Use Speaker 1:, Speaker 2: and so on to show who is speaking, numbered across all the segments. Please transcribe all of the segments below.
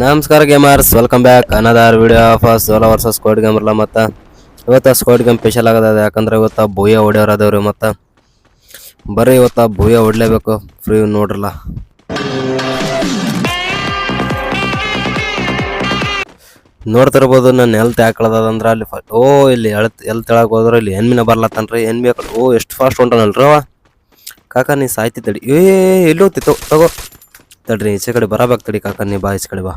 Speaker 1: ನಮಸ್ಕಾರ gamers welcome back another video of solo versus squad game ಇರಲ್ಲ ಮತ್ತು. ಇವತ್ತು ಸ್ಕ್ವಾಡ್ ಗೇಮ್ ಸ್ಪೆಷಲ್ ಆಗದ ಯಾಕಂದ್ರೆ ಇವತ್ತು ಭೂಯ ಹೊಡೆಯೋರು ರೀ ಮತ್ತು. ಬರ್ರಿ ಇವತ್ತು ಭೂಯ ಹೊಡಲೇಬೇಕು ಫ್ರೀ ನೋಡ್ರಲ್ಲ. ನೋಡ್ತಿರ್ಬೋದು ನಾನು ಎಲ್ತ್ ಯಾಕಳದಂದ್ರೆ ಅಲ್ಲಿ ಓ, ಇಲ್ಲಿ ಎಳತ್ ಎಲ್ ತೆಳಕ್ ಹೋದ್ರೆ, ಇಲ್ಲಿ ಎನ್ಮಿನ ಬರ್ಲತ್ತನ್ರಿ ಎನ್ಮಿ ಹಾಕಲ್ ಓ, ಎಷ್ಟು ಫಾಸ್ಟ್ ಹೊಂಟನಲ್ರಿ ಅವ ಕಾಕ, ನೀ ಸಾಯ್ತಿ ತಡಿ ಏ ತಗೋ ತಗೋ. ತಡ್ರಿ ಈಚೆ ಕಡೆ ಬರಬೇಕು ತಡಿ ಕಾಕ, ನೀ ಬಾ ಈಚೆ ಕಡೆ ಬಾ.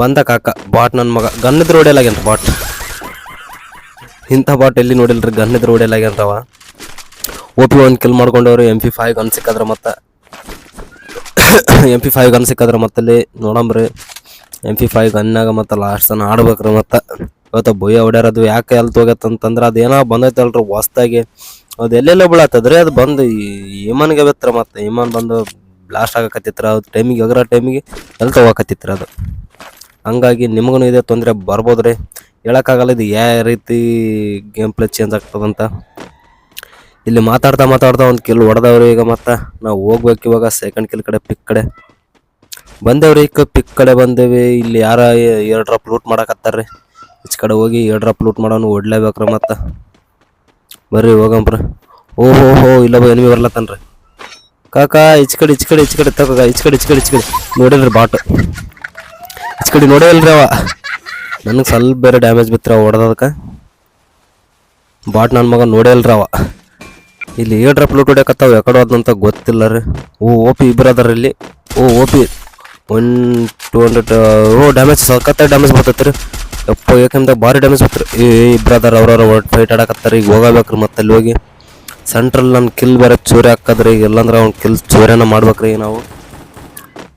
Speaker 1: ಬಂದ ಕಾಕ ಬಾಟ್ ನನ್ನ ಮಗ. ಗನ್ನಿದ್ರು ಹೊಡೆಯಲಾಗ್ಯಾನ ಬಾಟ್ ಇಂಥ ಬಾಟ್ ಎಲ್ಲಿ ನೋಡಿಲ್ರಿ? ಗನ್ನಿದ್ರು ಹೊಡೆಯಲಾಗ್ಯಾನವ ಒ ಪಿ ಒಂದು ಕಿಲ್ ಮಾಡ್ಕೊಂಡವ್ರು ಎಂ ಪಿ ಫೈವ್ ಗನ್ ಸಿಕ್ಕದ್ರ ಮತ್ತೆ. ಎಂ ಪಿ ಫೈವ್ ಗನ್ ಸಿಕ್ಕದ್ರ ಮತ್ತಲ್ಲಿ ನೋಡಂಬ್ರಿ ಎಂ ಪಿ ಫೈವ್ ಗನ್ನಾಗ ಮತ್ತೆ ಲಾಸ್ಟ್ ತನ ಆಡ್ಬೇಕ್ರಿ ಮತ್ತೆ. ಇವತ್ತು ಬೊಯ್ಯ ಹೊಡ್ಯಾರದು ಯಾಕೆ ಎಲ್ಲಿ ಹೋಗತ್ತಂತಂದ್ರೆ ಅದೇನೋ ಬಂದೈತಲ್ರಿ ಹೊಸ್ದಾಗಿ. ಅದು ಎಲ್ಲೆಲ್ಲ ಬೀಳತ್ತದ್ರಿ ಅದು ಬಂದು ಏಮನ್ಗೆ ಬಿತ್ರ ಮತ್ತೆ. ಏಮನ್ ಬಂದು ಬ್ಲಾಸ್ಟ್ ಆಗಕತ್ತಿತ್ರ, ಅದು ಟೈಮಿಗೆ ಎಗರ ಟೈಮಿಗೆ ಎಲ್ಲಿ ಹೋಗಕತ್ತಿತ್ರ ಅದು. ಹಂಗಾಗಿ ನಿಮಗೂ ಇದೇ ತೊಂದರೆ ಬರ್ಬೋದು ರೀ ಹೇಳೋಕ್ಕಾಗಲ್ಲ, ಇದು ಯಾವ ರೀತಿ ಗೇಮ್ ಪ್ಲೇ ಚೇಂಜ್ ಆಗ್ತದಂತ. ಇಲ್ಲಿ ಮಾತಾಡ್ತಾ ಮಾತಾಡ್ತಾ ಒಂದು ಕಿಲ್ ಹೊಡೆದವ್ರಿ ಈಗ ಮತ್ತೆ. ನಾವು ಹೋಗ್ಬೇಕು ಇವಾಗ ಸೆಕೆಂಡ್ ಕಿಲ್ ಕಡೆ ಪಿಕ್ ಕಡೆ. ಬಂದೇವ್ರಿ, ಈಗ ಪಿಕ್ ಕಡೆ ಬಂದೇವಿ. ಇಲ್ಲಿ ಯಾರ ಏರ್ ಡ್ರಾಪ್ ಲೂಟ್ ಮಾಡಕತ್ತಾರ್ರಿ. ಈಚ್ ಕಡೆ ಹೋಗಿ ಏರ್ ಡ್ರಾಪ್ ಲೂಟ್ ಮಾಡೋನು ಹೊಡ್ಲೇಬೇಕ್ರಿ ಮತ್ತೆ. ಬರ್ರಿ ಹೋಗಂಬ್ರಿ. ಓ ಹೋ ಹೋ ಇಲ್ಲ ಬಾ ಎನಿಮಿ ಬರ್ಲತ್ತನ್ರಿ. ಕಾಕ, ಈಚ್ ಕಡೆ ಈಚ್ ಕಡೆ ಈಚ್ ಕಡೆ ತಗೋ ಈಚ್ ಕಡೆ ಈಚ್ ಕಡೆ ಈಚ್ ಕಡೆ. ನೋಡಿದ್ರಿ ಬಾಟ್ ಈಚ್ ಕಡೆ ನೋಡೇ ಅವ. ನನಗೆ ಸ್ವಲ್ಪ ಬೇರೆ ಡ್ಯಾಮೇಜ್ ಬಿತ್ತರ ಹೊಡೆದದಕ್ಕೆ ಬಾಟ್ ನನ್ನ ಮಗ ನೋಡೇ ಇಲ್ರಿ ಅವ. ಇಲ್ಲಿ ಏ ಡ್ರಾಪ್ ಲೂಟ್ ಹೊಡ್ಯಾಕತ್ತಾವ, ಯಾಕಡೆ ಹೋದಂತ ಗೊತ್ತಿಲ್ಲ ರೀ ಓ ಓ ಪಿ ಇಬ್ಬರು ಅದಾರ ಇಲ್ಲಿ. ಓ O P one two hundred oh damage ಸಖತ್ತ damage ಬರ್ತೈತೆ ರೀ ಯಪ್ಪ ಏಕೆಂದ್ರೆ ಭಾರಿ ಡ್ಯಾಮೇಜ್ ಬರ್ತಾರೆ ಏ ಇಬ್ಬರು ಅದಾರ, ಅವ್ರವ್ರ ಫೈಟ್ ಆಡಕತ್ತಾರ, ಈಗ ಹೋಗಬೇಕ್ರಿ ಮತ್ತೆ ಅಲ್ಲಿ ಹೋಗಿ. ಸೆಂಟ್ರಲ್ ನನ್ನ ಕಿಲ್ ಬೇರೆ ಚೂರಿ ಹಾಕದ್ರಿ, ಇಲ್ಲಾಂದ್ರೆ ಅವ್ನು ಕಿಲ್ ಚೂರಿನ ಮಾಡ್ಬೇಕ್ರಿ ನಾವು.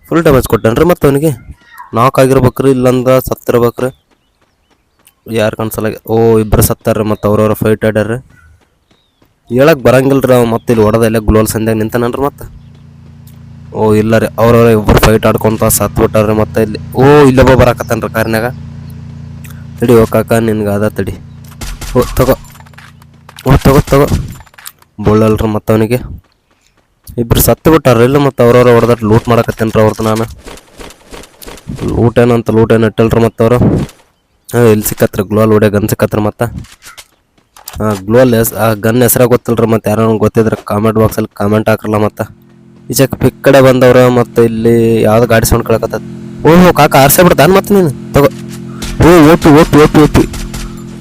Speaker 1: ಫುಲ್ ಡ್ಯಾಮೇಜ್ ಕೊಟ್ಟೇನ್ರಿ ಮತ್ತು ಅವನಿಗೆ. ನಾಕ್ ಆಗಿರ್ಬೇಕ್ರಿ, ಇಲ್ಲಾಂದ್ರೆ ಸತ್ತಿರ್ಬೇಕ್ರಿ. ಯಾರು ಕನ್ಸಲ್ಲ ಓ ಇಬ್ಬರು ಸತ್ತಾರ್ರಿ ಮತ್ತು ಅವ್ರವ್ರ ಫೈಟ್ ಆಡ್ಯಾರ್ರಿ. ಹೇಳಕ್ ರೀ ಅವ ಮತ್ತೆ ಇಲ್ಲಿ ಹೊಡೆದ ಎಲ್ಲ ಗ್ಲೋಲ್ ಸಂಧ್ಯಾಗ ನಿಂತಾನನ್ರಿ ಮತ್ತು ಓ ಇಲ್ಲ ರೀ ಅವ್ರವ್ರ ಇಬ್ಬರು ಫೈಟ್ ಆಡ್ಕೊತ ಸತ್ಬಿಟ್ಟಾರ್ರಿ ಮತ್ತು ಇಲ್ಲಿ. ಓ ಇಲ್ಲೊಬ್ಬ ಬರಾಕತ್ತಾನ್ರಿ ಕಾರ್ನ್ಯಾಗ. ತಡಿ ಓ ಕಾಕ, ನಿನ್ಗೆ ಅದ ತಡಿ. ಓ, ತಗೋ. ಓ, ತಗೋ ತಗೋ. ಬೀಳಲ್ರಿ ಮತ್ತು ಅವನಿಗೆ. ಇಬ್ರು ಸತ್ತು ಬಿಟ್ಟಾರ ಇಲ್ಲ ಮತ್ತು ಅವ್ರವ್ರ ಹೊಡೆದಟ್ಟು ಲೂಟ್ ಮಾಡಕತ್ತೇನ್ರಿ ಅವ್ರದ್ದು ನಾನು. ಲೂಟ್ ಏನಂತ ಲೂಟ್ ಏನು ಇಟ್ಟಲ್ರಿ ಮತ್ತು ಅವರು. ಹಾಂ ಎಲ್ಲಿ ಸಿಕ್ಕತ್ರಿ ಗ್ಲೋಲ್ ಹೊಡ್ಯ ಗನ್ ಸಿಕ್ಕತ್ರಿ ಮತ್ತು. ಹಾಂ ಗ್ಲೋಲ್ ಎಸ್ ಆ ಗನ್ ಹೆಸ್ರ ಗೊತ್ತಿಲ್ಲರಿ ಮತ್ತು ಯಾರೋ ಗೊತ್ತಿದ್ರೆ ಕಾಮೆಂಟ್ ಬಾಕ್ಸಲ್ಲಿ ಕಾಮೆಂಟ್ ಹಾಕ್ರಲ್ಲ ಮತ್ತು. ಈಚೆಕ್ ಪಿಕ್ ಕಡೆ ಬಂದವ್ರ ಮತ್ತೆ ಇಲ್ಲಿ ಯಾವ್ದು ಗಾಡಿ ಸೌಂಡ್ ಕೇಳಕತ್ತದ. ಓಹೋ, ಕಾಕ ಆರ್ಸೇ ಬಿಡ್ತಾನೆ ಮತ್ತೆ ನೀನು. ತಗೋ. ಓ, OP OP OP OP.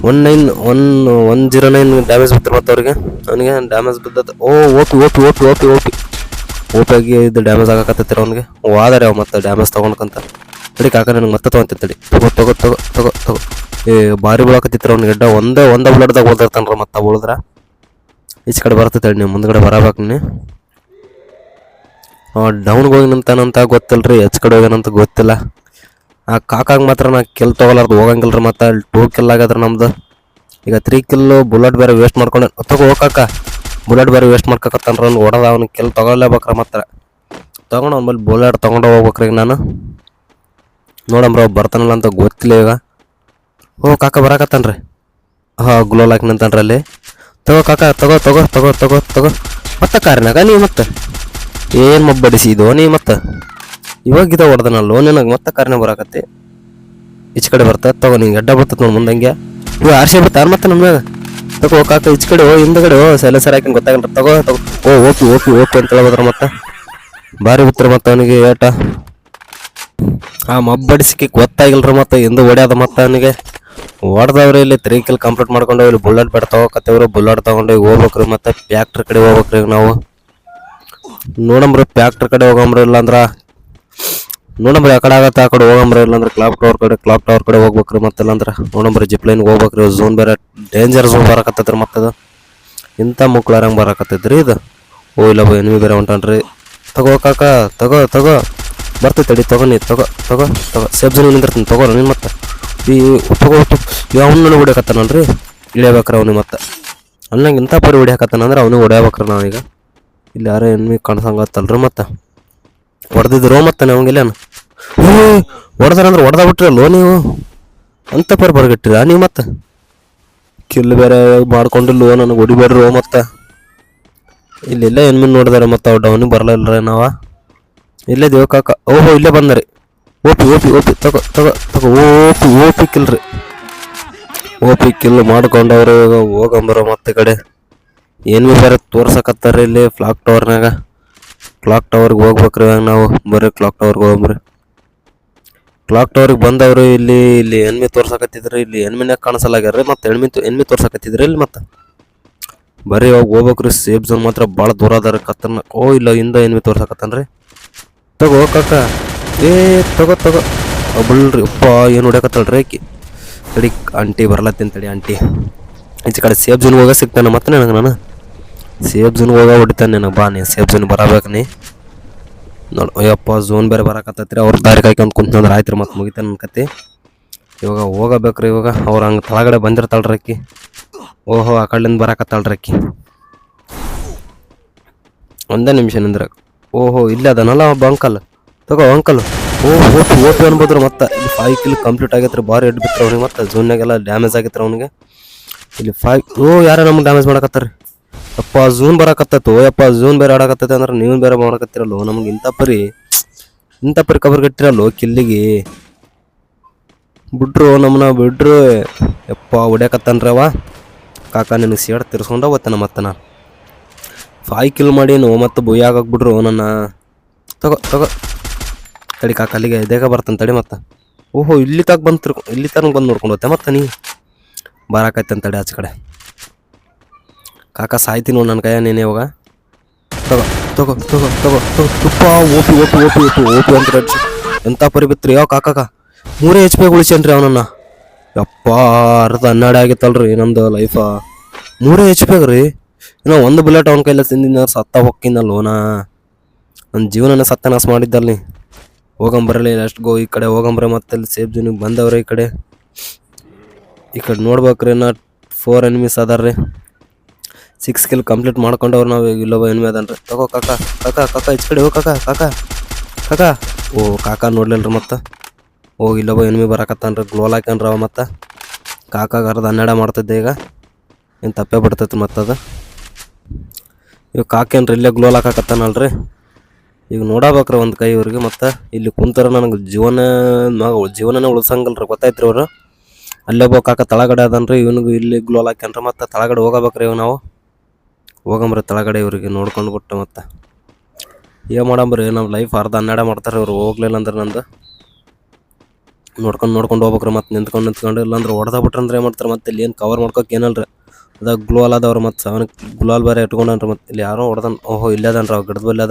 Speaker 1: One nine one one zero nine damage ಮತ್ತೆ ಅವ್ರಿಗೆ. ಅವನಿಗೆ ಡ್ಯಾಮೇಜ್ ಬಿದ್ದದ ಓ ಓಪಿ ಓಪಿ ಓಪಿ ಓಪಿ ಓಪಿ ಓಪಿಯಾಗಿ ಇದು ಡ್ಯಾಮೇಜ್ ಆಗಕತ್ತೈತಿರ ಅವ್ನಿಗೆ. ಆದರೆ ಅವ ಮತ್ತೆ ಡ್ಯಾಮೇಜ್ ತೊಗೊಂಡ್ಕಂತ. ತಡಿ ಕಾಕ, ನನಗೆ ಮತ್ತೆ ತೊಗೊಂತಿತ್ತಡಿ ತಡಿ. ತಗೋ ತಗೋ ತಗೋ ತಗೋ ತಗೋ. ಏ, ಭಾರಿ ಬೀಳಕತ್ತಿತ್ರ ಅವ್ನಿಗೆ. ಎಡ್ಡ ಒಂದೇ ಒಂದೇ ಬ್ಲಡ್ದಾಗ ಓದಿರ್ತಾನ್ರ ಮತ್ತೆ ಉಳಿದ್ರ. ಈಚೆ ಕಡೆ ಬರ್ತೈತೆ ನೀವು ಮುಂದ್ಗಡೆ ಬರಬೇಕು ನೀ ಡೌನ್ಗೆ ಹೋಗಿ ನಿಂತಾನಂತ ರೀ ಹೆಚ್ಚು ಕಡೆ ಹೋಗ್ಯಾನಂತ ಗೊತ್ತಿಲ್ಲ. ಆ ಕಾಕಾಗ ಮಾತ್ರ ನಾ ಕಿಲ್ ತೊಗೊಲಾರ್ದು ಹೋಗಂಗಿಲ್ರಿ ಮತ್ತೆ ಅಲ್ಲಿ ಟೂ ಕಿಲ್ ಆಗ್ಯದ್ರಿ ನಮ್ದು. ಈಗ ತ್ರೀ ಕಿಲ್ಲು ಬುಲೆಟ್ ಬೇರೆ ವೇಸ್ಟ್ ಮಾಡ್ಕೊಂಡೆ. ತಗೋ ಹೋಗಾಕ ಬುಲೆಟ್ ಬೇರೆ ವೇಸ್ಟ್ ಮಾಡ್ಕಕತ್ತಾನ್ರ ಅವ್ನು, ಓಡದ ಅವ್ನು ಕಿಲ್ ತೊಗೊಲೇಬೇಕ್ರ ಮತ್ತೆ. ತೊಗೊಂಡು ಅವ್ನ ಬುಲೆಟ್ ತೊಗೊಂಡು ಹೋಗ್ಬೇಕ್ರಿ ಈಗ ನಾನು. ನೋಡಮ್ರ ಬರ್ತಾನಲ್ಲ ಅಂತ ಗೊತ್ತಿಲ್ಲ ಈಗ. ಓ, ಕಾಕ ಬರಾಕತ್ತಾನ್ರಿ. ಹಾಂ ಗ್ಲೋಲ್ ಹಾಕಿ ನಿಂತಾನ್ರಿ ಅಲ್ಲಿ. ತಗೋ ಕಾಕ, ತಗೋ ತಗೋ ತಗೋ ತಗೋ ತಗೋ. ಮತ್ತೆ ಕಾರಿನಾಗ, ನೀ ಮತ್ತೆ. ಏನು ಮಬ್ಬಡಿಸಿದೋ ನೀ ಮತ್ತೆ. ಇವಾಗ ಇದ ನಾ ಲೋನಿನ ಮತ್ತೆ ಕಾರಣ ಬರಾಕತ್ತಿ? ಈಚ ಕಡೆ ಬರ್ತಾ ತಗೋ ನಿಂಗೆ ಅಡ್ಡ ಬರ್ತದ ನೋಡಿ ಮುಂದಂಗೆ. ಇವ ಆರ್ಸಿ ಬರ್ತಾರ ಮತ್ತೆ ನಮ್ಮ ತಗೋ ಕಾಕ, ಈಚ ಕಡೆ ಓ ಹಿಂದಗಡೆ ಓ ಸೈಲೆನ್ಸರ್ ಹಾಕಿ ಗೊತ್ತಾಗಲ್ಲ ತಗೋ ತಗೋ. ಓ, ಓಕೆ ಓಕೆ ಓಕೆ ಅಂತ ಹೇಳ್ಬೋದ್ರ ಮತ್ತೆ. ಭಾರಿ ಬಿತ್ತರ ಮತ್ತೆ ಅವನಿಗೆ ಏಟ ಆ ಮಬ್ಬಡಿ ಸಿಕ್ಕಿ ಗೊತ್ತಾಗಿಲ್ರಿ ಮತ್ತೆ, ಹಿಂದೆ ಹೊಡ್ಯಾದ ಮತ್ತೆ ಅವನಿಗೆ. ಹೊಡೆದವ್ರಿ ಇಲ್ಲಿ ತ್ರೀ ಕಿಲ್ ಕಂಪ್ಲೀಟ್ ಮಾಡ್ಕೊಂಡು ಇಲ್ಲಿ ಬುಲ್ಲೆಟ್ ಬೇಡ ತಗೋಕತ್ತೇವ್ರಿ ಬುಲ್ಲೆಟ್ ತಗೊಂಡು ಈಗ ಹೋಗ್ಬೇಕ್ರಿ ಮತ್ತೆ ಫ್ಯಾಕ್ಟ್ರಿ ಕಡೆ ಹೋಗ್ಬೇಕ್ರಿ ನಾವು. ನೋಡಂಬ್ರಿ ಫ್ಯಾಕ್ಟ್ರಿ ಕಡೆ ಹೋಗಂಬ್ರಿ ಇಲ್ಲಾಂದ್ರ ನೋಡಂಬ್ರಿ ಆ ಕಡೆ ಆಗತ್ತೆ, ಆ ಕಡೆ ಹೋಗಂಬ್ರಿ ಇಲ್ಲಾಂದ್ರೆ ಕ್ಲಾಕ್ ಟವರ್ ಕಡೆ ಕ್ಲಾಕ್ ಟವರ್ ಕಡೆ ಹೋಗ್ಬೇಕ್ರಿ ಮತ್ತೆ ಇಲ್ಲಾಂದ್ರೆ ನೋಡಂಬ್ರಿ ಜಿಪ್ ಲೈನ್ ಹೋಗ್ಬೇಕ್ರಿ ಝೋನ್ ಬೇರೆ ಡೇಂಜರ್ ಝೋನ್ ಬರಕತ್ತೈತ್ರಿ ಮತ್ತದು ಇಂಥ ಮುಕ್ಳಾರಂಗೆ ಬರಕತ್ತೈತ್ರಿ ಇದು? ಓ ಇಲ್ಲ ಬೋ ಎನ್ವಿ ಬೇರೆ ಹೊಂಟಾನ್ರಿ. ತಗೋ ಕಾಕ, ತಗೋ ತಗೋ. ಬರ್ತೈತೆ ತಗೋ ನೀ, ತಗೋ ತಗೋ ತಗೋ. ಸೇಫ್ ಝೋನ್ ನಿಂದಿರ್ತೀನಿ, ತಗೋ ನೀನು ಮತ್ತೆ. ಈ ತಗೋ ಅವನು ನನಗೆ ಹೊಡಿಯಕತ್ತಾನಲ್ರಿ ಇಳಿಯಬೇಕ್ರಿ ಅವ್ನಿಗೆ ಮತ್ತೆ. ಅಲ್ಲಂಗೆ ಇಂಥ ಪರಿ ಹೊಡಿಯಕತ್ತಾನಂದ್ರೆ ಅವನಿಗೆ ಹೊಡಿಯಬೇಕ್ರಿ ನಾವೀಗ. ಇಲ್ಲಿ ಯಾರೋ ಎನ್ಮಿ ಕಾಣಿಸಂಗತ್ತಲ್ರಿ ಮತ್ತೆ. ಹೊಡೆದಿದ್ರು ಮತ್ತೆ ನಮಗಿಲ್ಲೇನು ಹ್ಞೂ ಹೊಡೆದಾರಂದ್ರೆ ಹೊಡೆದ ಬಿಟ್ರಲ್ಲೋ ನೀವು? ಅಂತ ಪರ್ ಬರ್ಗಟ್ಟಿರ ನೀವು ಮತ್ತೆ? ಕಿಲ್ ಬೇರೆ ಮಾಡ್ಕೊಂಡಿಲ್ಲೋ ನನಗೆ ಹೊಡಿಬೇಡ್ರು ಮತ್ತೆ? ಇಲ್ಲೆಲ್ಲ ಎನ್ಮಿನ್ ನೋಡಿದಾರೆ ಮತ್ತೆ ಅವ್ರು ಡೌನಿಗೆ ಬರಲಿಲ್ಲ ನಾವ? ಇಲ್ಲೇ ದೇವ್ ಕಾಕ ಓಹೋ, ಇಲ್ಲೇ ಬಂದರಿ ಓಪಿ ಓಪಿ ಓಪಿ, ತಗೋ ತಗೋ ತಗೋ, ಓಪಿ ಓಪಿ ಕಿಲ್ರಿ ಓಪಿ ಕಿಲ್ ಮಾಡ್ಕೊಂಡವ್ರು ಹೋಗಂಬರೋ ಮತ್ತೆ ಕಡೆ. ಏನು ಬೇರೆ ತೋರ್ಸಕತ್ತಾರ ಇಲ್ಲಿ ಫ್ಲಾಕ್ ಟವರ್ನಾಗ ಕ್ಲಾಕ್ ಟವರ್ಗೆ ಹೋಗ್ಬೇಕ್ರಿ ಇವಾಗ ನಾವು. ಬರ್ರಿ ಕ್ಲಾಕ್ ಟವರ್ಗೆ ಹೋಗ್ರಿ ಕ್ಲಾಕ್ ಟವರ್ಗೆ ಬಂದವರು ಇಲ್ಲಿ ಇಲ್ಲಿ ಎಣ್ಮೆ ತೋರ್ಸಕತ್ತಿದ್ರಿ, ಇಲ್ಲಿ ಎಣ್ಮಿನಾಗ ಕಾಣಿಸಲಾಗ್ಯಾರ್ರಿ ಮತ್ತೆ ಎಣ್ಮಿ ಎಣ್ಮೆ ತೋರ್ಸಕತ್ತಿದ್ರಿ ಇಲ್ಲಿ ಮತ್ತೆ. ಬರೀ ಇವಾಗ ಹೋಗ್ಬೇಕ್ರಿ ಸೇಫ್ ಝೋನ್ ಮಾತ್ರ ಭಾಳ ದೂರ ಅದಾರ ಕತ್ತರ್ನ. ಓ, ಇಲ್ಲ ಹಿಂದ ಎಣ್ಮಿ ತೋರ್ಸಕತ್ತನ್ರಿ. ತಗೋ ಕಾಕ. ಏ, ತಗೋ ತಗೋ. ಒಬ್ಬಳ್ರಿ ಅಪ್ಪ ಏನು ಹೊಡ್ಯಾಕತ್ತಳ್ರಿ ಆಕಿ. ತಡಿ, ಆಂಟಿ ಬರ್ಲತ್ತೀನಿ ತಡಿ, ಆಂಟಿ. ಈಚೆ ಕಡೆ ಸೇಫ್ ಜೋನ್ ಹೋಗ ಸಿಗ್ತಾನೆ ಮತ್ತೆ ನನಗೆ ನಾನು. ಸೇಫ್ ಝೋನ್ ಹೋಗ ಹೊಡಿತಾನೆ ನನಗೆ ಬಾ ನೀ ಸೇಫ್ ಝೋನ್ ಬರಬೇಕು ನೀ. ನೋಡಿ, ಅಯ್ಯಪ್ಪ ಝೋನ್ ಬೇರೆ ಬರಕತ್ತೈತ್ರಿ. ಅವ್ರ ದಾರಿ ಕಾಯ್ಕೊಂಡು ಕುಂತಂದ್ರೆ ಆಯ್ತು ರೀ ಮತ್ತೆ ಮುಗಿತಾನೆ ಅನ್ಕತ್ತಿ ಕತೆ. ಇವಾಗ ಹೋಗಬೇಕ್ರಿ ಇವಾಗ. ಅವ್ರು ಹಂಗೆ ತಳಗಡೆ ಬಂದಿರ್ತಾಳ್ರಿ ಅಕ್ಕಿ. ಓಹೋ, ಆ ಕಡೆಯಿಂದ ಬರಕತ್ತಾಳ್ರಿ ಅಕ್ಕಿ. ಒಂದೇ ನಿಮಿಷ ನಿಂದ್ರ. ಓಹೋ, ಇಲ್ಲೇ ಅದನಲ್ಲ ಒಬ್ಬ ಅಂಕಲ್ ತಗೋ ಅಂಕಲ್ ಓ, ಓಪಿ ಓಪಿ ಅನ್ಬೋದ್ರಿ ಮತ್ತೆ. ಇಲ್ಲಿ ಫೈವ್ ಕಿಲ್ ಕಂಪ್ಲೀಟ್ ಆಗೈತ್ರಿ. ಭಾರಿ ಎಡ್ ಬಿತ್ತು ಅವ್ನಿಗೆ ಮತ್ತೆ ಝೂನ್ನಾಗೆಲ್ಲ ಡ್ಯಾಮೇಜ್ ಆಗೈತ್ರಿ ಅವ್ನಿಗೆ. ಇಲ್ಲಿ ಫೈವ್ ಓ, ಯಾರೋ ನಮ್ಗೆ ಡ್ಯಾಮೇಜ್ ಮಾಡಕತ್ತಾರ ಅಪ್ಪ ಜೂನ್ ಬರಕತ್ತೈತು, ಯಪ್ಪ, ಜೂನ್ ಬೇರೆ ಆಡಕತ್ತೈತೆ ಅಂದ್ರೆ ನೀವು ಬೇರೆ ಮಾಡಕತ್ತಿರಲ್ಲೋ, ನಮ್ಗೆ ಇಂಥ ಪರಿ ಇಂಥ ಪರಿ ಕಬರ್ ಕಟ್ಟಿರಲ್ಲೋ ಕಿಲ್ಲಿಗೆ. ಬಿಡ್ರು, ನಮ್ಮನ್ನ ಬಿಡ್ರು. ಯಪ್ಪ, ಹೊಡ್ಯಾಕತ್ತನ್ರವ. ಕಾಕ ನಿನಗೆ ಸೇಡ್ ತಿರ್ಸ್ಕೊಂಡ ಹೋಗ್ತಾನ ಮತ್ತೆ ನಾ ಫಾಯ್ ಕಿಲ್ ಮಾಡೀನು, ಮತ್ತು ಬುಯ್ ಬಿಡ್ರು ನನ್ನ. ತಗೋ ತಗೋ. ತಡಿ ಕಾಕ, ಅಲ್ಲಿಗೆ ಇದೇಗ ಬರ್ತಾನೆ, ತಡಿ ಮತ್ತೆ. ಓಹೋ ಇಲ್ಲಿ ತಾಗ ಬಂದು ತಿರ್ಕೊ ಇಲ್ಲಿ ತನಕ ಬಂದು ನೋಡ್ಕೊಂಡು ಹೋಗ್ತೆ ಮತ್ತೆ ನೀ. ಬರಾಕೈತೆ ತಡಿ ಆಚೆ ಕಡೆ. ಕಾಕ ಸಾಯ್ತೀನಿ ನೋಡಿ ನನ್ನ ಕೈಯ ನೀನು ಇವಾಗ. ತಗೋ ತಗೋ ತಗೋ ತಗೋ ತಗೋ, ತುಪ್ಪ, ಓಪಿ ಓಪಿ ಓಪಿ ಓಪಿ ಓಪಿ ಅಂತ ರಡ್ಸಿ ಎಂಥ ಪರಿ ಯಾವ ಕಾಕಾಕ ಮೂರೇ ಎಚ್ ಪಿ ಉಳಿಸೇನ್ರಿ ಅವನನ್ನ. ಯಪ್ಪ, ಅರ್ಧ ಹನ್ನೆರಡು ಆಗಿತ್ತಲ್ರಿ ನಮ್ದು ಲೈಫ ಮೂರೇ ಎಚ್ ಪಿ ರೀ? ಇನ್ನೂ ಒಂದು ಬುಲೆಟ್ ಅವನ ಕೈಲ ತಿಂದಿನ ಸತ್ತ ಹೊಕ್ಕಿನಲ್ಲ ಓನಾ ನನ್ನ ಜೀವನನ ಸತ್ಯನಾಶ ಮಾಡಿದ್ದಲ್ಲಿ ಹೋಗಂಬರಲಿ ಲಾಸ್ಟ್ ಗೋ ಈ ಕಡೆ ಹೋಗಂಬ್ರೆ ಮತ್ತೆ ಅಲ್ಲಿ ಸೇಫ್ ಜೂನಿಗೆ ಬಂದವ್ರೆ ಈ ಕಡೆ. ಈ ಕಡೆ ನೋಡ್ಬೇಕ್ರಿ ನಾ ಫೋರ್ ಎನಿಮೀಸ್ ಅದಾರ್ರಿ. ಸಿಕ್ಸ್ ಕಿಲ್ ಕಂಪ್ಲೀಟ್ ಮಾಡ್ಕೊಂಡವ್ರು ನಾವು ಇಲ್ಲೊಬ್ಬ ಎನ್ಮಿ ಅದನ್ರಿ. ತಗೋ ಕಾಕ ಕಾಕ ಕಾಕ ಇಚ್ ಕಡೆ ಹೋಗ್ ಕಾಕ ಕಾಕ ಕಾಕ. ಓ, ಕಾಕ ನೋಡ್ಲಿಲ್ರಿ ಮತ್ತೆ. ಓ, ಇಲ್ಲೊಬ್ಬ ಎನ್ಮಿ ಬರಾಕತ್ತಾನ್ರಿ ಗ್ಲೋಲ್ ಹಾಕ್ಯಾನ್ರಿ ಅವ ಮತ್ತೆ. ಕಾಕಾಗ ಅರ್ಧ ಹನ್ನೆರಡು ಮಾಡ್ತಿದ್ದೆ ಈಗ. ಏನು ತಪ್ಪೇ ಬಿಡ್ತೈತಿ ಮತ್ತದು ಇವ್ ಕಾಕೇನ್ರಿ ಇಲ್ಲೇ ಗ್ಲೋಲ್ ಹಾಕಾಕತ್ತಾನಲ್ರಿ. ಈಗ ನೋಡಬೇಕ್ರಿ ಒಂದು ಕೈ ಇವ್ರಿಗೆ ಮತ್ತು. ಇಲ್ಲಿ ಕುಂತಾರ ನನಗೆ ಜೀವನ ಜೀವನನೇ ಗೊತ್ತಾಯ್ತು ಗೊತ್ತಾಯ್ತ್ರಿ ಅಲ್ಲೇ ಅಲ್ಲೊಬ್ಬ ಕಾಕ ತಳಗಡೆ ಅದನ್ರಿ, ಇವನಿಗೂ ಇಲ್ಲಿ ಗ್ಲೋಲ್ ಹಾಕ್ಯಾನ್ರಿ ಮತ್ತೆ. ತಳಗಡೆ ಹೋಗಬೇಕ್ರಿ ಇವ್ ನಾವು. ಹೋಗಂಬ್ರಿ ತಳಗಡೆ ಇವ್ರಿಗೆ ನೋಡ್ಕೊಂಡು ಬಿಟ್ಟು ಮತ್ತೆ. ಏನು ಮಾಡಂಬ್ರಿ ನಮ್ಮ ಲೈಫ್ ಅರ್ಧ ಹನ್ನೆರಡು ಮಾಡ್ತಾರೆ ಇವ್ರು, ಹೋಗ್ಲಿಲ್ಲ ಅಂದ್ರೆ ನಂದು. ನೋಡ್ಕೊಂಡು ನೋಡ್ಕೊಂಡು ಹೋಗ್ಬೇಕ್ರಿ ಮತ್ತೆ, ನಿಂತ್ಕೊಂಡು ನಿಂತ್ಕೊಂಡು, ಇಲ್ಲಾಂದ್ರೆ ಹೊಡೆದ ಬಿಟ್ರೆ ಅಂದ್ರೆ ಏನು ಮಾಡ್ತಾರೆ ಮತ್ತೆ, ಇಲ್ಲಿ ಏನು ಕವರ್ ಮಾಡ್ಕೋಕೆ ಏನಲ್ರಿ. ಅದಾಗ ಗ್ಲೋಲ್ ಅದಾವ್ರಿ ಮತ್ತೆ ಅವನಿಗೆ ಗ್ಲೋಲ್ ಬೇರೆ ಇಟ್ಕೊಂಡನ್ರಿ ಮತ್ತೆ. ಇಲ್ಲಿ ಯಾರೋ ಹೊಡೆದನ್, ಓಹೋ, ಇಲ್ಲೇ ಅದನ್ರಿ, ಅವ್ ಗಿಡದ ಬಲ್ಲಿ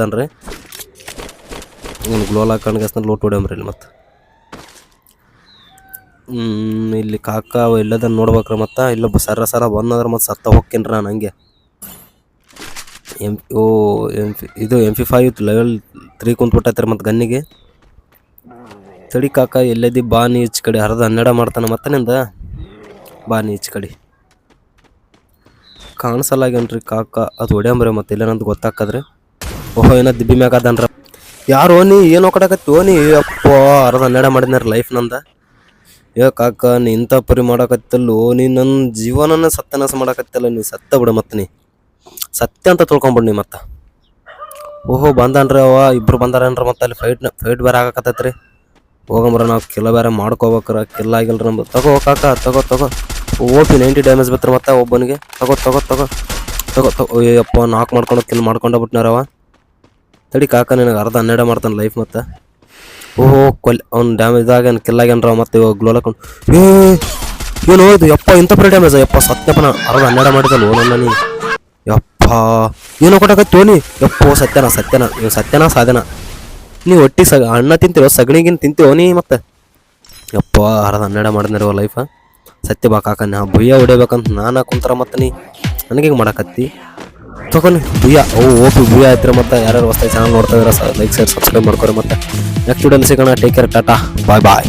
Speaker 1: ಇವ್ನು ಗ್ಲೋಲ್ ಹಾಕೊಂಡು ಗೆಸ್ನ ಲೋಟ್ ಹೊಡ್ಯಂಬ್ರಿ ಇಲ್ಲಿ ಮತ್ತೆ. ಇಲ್ಲಿ ಕಾಕ ಇಲ್ಲದನ್ನ ನೋಡ್ಬೇಕ್ರಿ ಮತ್ತೆ. ಇಲ್ಲೊಬ್ಬ ಸರ ಸರ ಬಂದಂದ್ರೆ ಮತ್ತೆ ಸತ್ತ ಹೋಗ್ಕೇನ್ರಿ ನಾನು ಹಂಗೆ. ಎಂ ಓ ಎಂ ಇದು M P five level three ಕುಂತ್ಬಿಟ್ಟೈತ್ರಿ ಮತ್ತು ಗನ್ನಿಗೆ. ತಡಿ ಕಾಕ, ಎಲ್ಲದಿ ಬಾ ನೀ ಈಚ್ ಕಡೆ ಹರಿದ ಹನ್ನೆರಡು ಮಾಡ್ತಾನೆ ಮತ್ತೆ ನಿಂದ? ಬಾ ನೀ ಈಚ್ ಕಡೆ. ಕಾಣಿಸಲ್ಲಾಗ್ಯನ್ರಿ ಕಾಕ, ಅದು ಹೊಡ್ಯಾಂಬ್ರಿ ಮತ್ತೆ ನಂದು ಗೊತ್ತಾಕದ್ರಿ. ಓಹೋ, ಏನೋ ದಿಬ್ಬಿ ಮ್ಯಾಗ ಅದನ್ರ ಯಾರು ನೀ, ಏನೋ ಕಡಕತ್ತಿ, ಓ ಅಪ್ಪ ಅರ್ಧ ಹನ್ನೆರಡು ಮಾಡಿದ್ನಾರ ಲೈಫ್ ನಂದ. ಏ ಕಾಕ, ನೀ ಇಂಥ ಪರಿ ಮಾಡಕತ್ತಲ್ಲೋ ನೀ ನನ್ನ ಜೀವನನ ಸತ್ಯನಾಶ ಮಾಡಾಕತ್ತಲ್ಲ, ನೀ ಸತ್ತ ಬಿಡ ಮತ್ತೆ ನೀ. ಸತ್ಯ ಅಂತ ತಿಳ್ಕೊಂಬಿಡ್ ನೀ ಮತ್ತೆ. ಓಹೋ, ಬಂದನ್ರಿ ಅವ ಇಬ್ರು ಬಂದಾರೇನ್ರಿ ಮತ್ತೆ ಅಲ್ಲಿ ಫೈಟ್ ಫೈಟ್ ಬೇರೆ ಆಗಕತ್ತೈತ್ರಿ. ಹೋಗಂಬ್ರ ನಾವು ಕಿಲ್ಲ ಬೇರೆ ಮಾಡ್ಕೋಬೇಕ್ರ ಕಿಲ್ಲ ಆಗಿಲ್ರಿ ನಮ್ದು. ತಗೋ ಕಾಕ, ತಗೋ ತಗೋ. ಓ ಪಿ ನೈಂಟಿ ಡ್ಯಾಮೇಜ್ ಬಿತ್ತರ ಮತ್ತೆ ಒಬ್ಬನಿಗೆ. ತಗೋ ತಗೋ ತಗೋ. ತಗೋ ತಗೋ. ಅಯ್ಯಪ್ಪ ನಾಕ್ ಮಾಡ್ಕೊಂಡು ಕಿಲ್ ಮಾಡ್ಕೊಂಡ ಬಿಟ್ನಾರವ ತಡಿ ಕಾಕ, ನಿನಗೆ ಅರ್ಧ ಹನ್ನೆರಡು ಮಾಡ್ತಾನೆ ಲೈಫ್ ಮತ್ತೆ. ಓಹೋ, ಕೊಲ್ ಅವ್ನು ಡ್ಯಾಮೇಜ್ ಏನು ಕಿಲ್ ಆಗ್ಯಾನ್ರ ಮತ್ತೆ ಇವಾಗ ಗ್ಲೋಲ್ ಹಾಕೊಂಡು. ಏ ಏನು ಹೋಯ್ತು? ಯಪ್ಪ, ಇಂಥ ಪ್ರೇ ಡ್ಯಾಮೇಜ್ ಯಪ್ಪ ನಾ ಅರ್ಧ ಹನ್ನೆರಡು ಮಾಡಿದಲ್ಲ ನನ್ನ ನೀ ಯಪ್ಪ, ಏನೋ ಕೊಟ್ಟಾಕತ್ತಿ ನೀ ಯಪ್ಪೋ, ಸತ್ಯನ ಸತ್ಯನ ಇವ್ ಸತ್ಯನ, ಸಾಧನ. ನೀ ಒಟ್ಟಿ ಸಗ ಅಣ್ಣ ತಿಂತಿರೋ, ಸಗಣಿಗಿನ ತಿಂತೀವೋ ನೀ ಮತ್ತೆ. ಯಪ್ಪ ಅರ್ಧ ಹನ್ನೆರಡು ಮಾಡಿದ್ನಿರೋ ಲೈಫ ಸತ್ಯ ಬಾಕಾಕ ನಾ ಭುಯ್ಯ ಹೊಡಿಬೇಕಂತ ನಾನು ಕುಂತಾರ ಮತ್ತೆ ನೀ. ನನಗೆ ಹಿಂಗೆ ಮಾಡಕತ್ತಿ? ತಗೊಂಡು ಭುಯ್ಯ. ಓ, ಓಪಿ ಭುಯ್ಯ ಆಯ್ತು ಮತ್ತೆ ಯಾರ್ಯಾರು ಹೊಸ ಚಾನಲ್ ನೋಡ್ತಾ ಇದ್ರೆ ಲೈಕ್ ಶೇರ್ ಸಬ್ಸ್ಕ್ರೈಬ್ ಮಾಡ್ಕೊರಿ ಮತ್ತೆ. ನೆಕ್ಸ್ಟ್ ವಿಡಿಯೋಲಿ ಸಿಗೋಣ. Take care tata. Bye bye